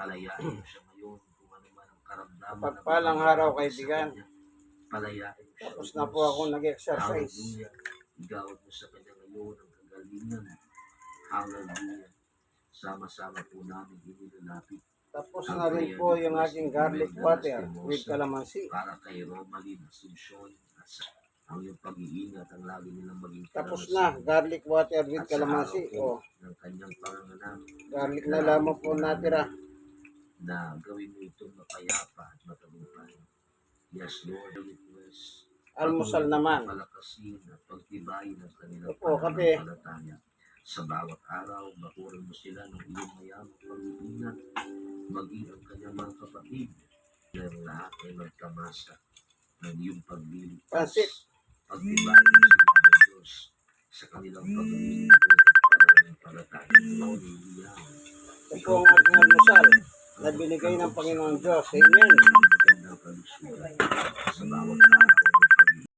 Palayain mo siya ngayon kung ano man ang karamdaman. Pagpalang araw, kaibigan. Palayain mo siya. Tapos na po ako nag-exercise. Hallelujah. Igawad mo sa kanya ngayon ang kagalingan. Hallelujah. Sama-sama po namin inilalapit Tapos na rin po yung aking garlic water with calamansi. para kay Romaline Asuncion at sa ang iyong pag-iingat ang lagi nilang maging Tapos na, garlic water with calamansi. Oh, ng kanyang panganganak garlic na lamang po natira. Na gawin mo itong mapayapa at matagumpay. Yes, Lord, request. Almusal naman. Palakasin at pagtibayin ang kanilang Opo, kape. Sa bawat araw, bakuran mo sila ng iyong mayamang pag-iingat, maging ang kanyang mga kapatid, na ang lahat ay magkamasa ng iyong pagliligtas. Pagtibayin mo sila ng Diyos sa kanilang paglilingkod at pananampalataya. Hallelujah. Ito po ang almusal na binigay ng Panginoong Diyos. Amen. sa bawat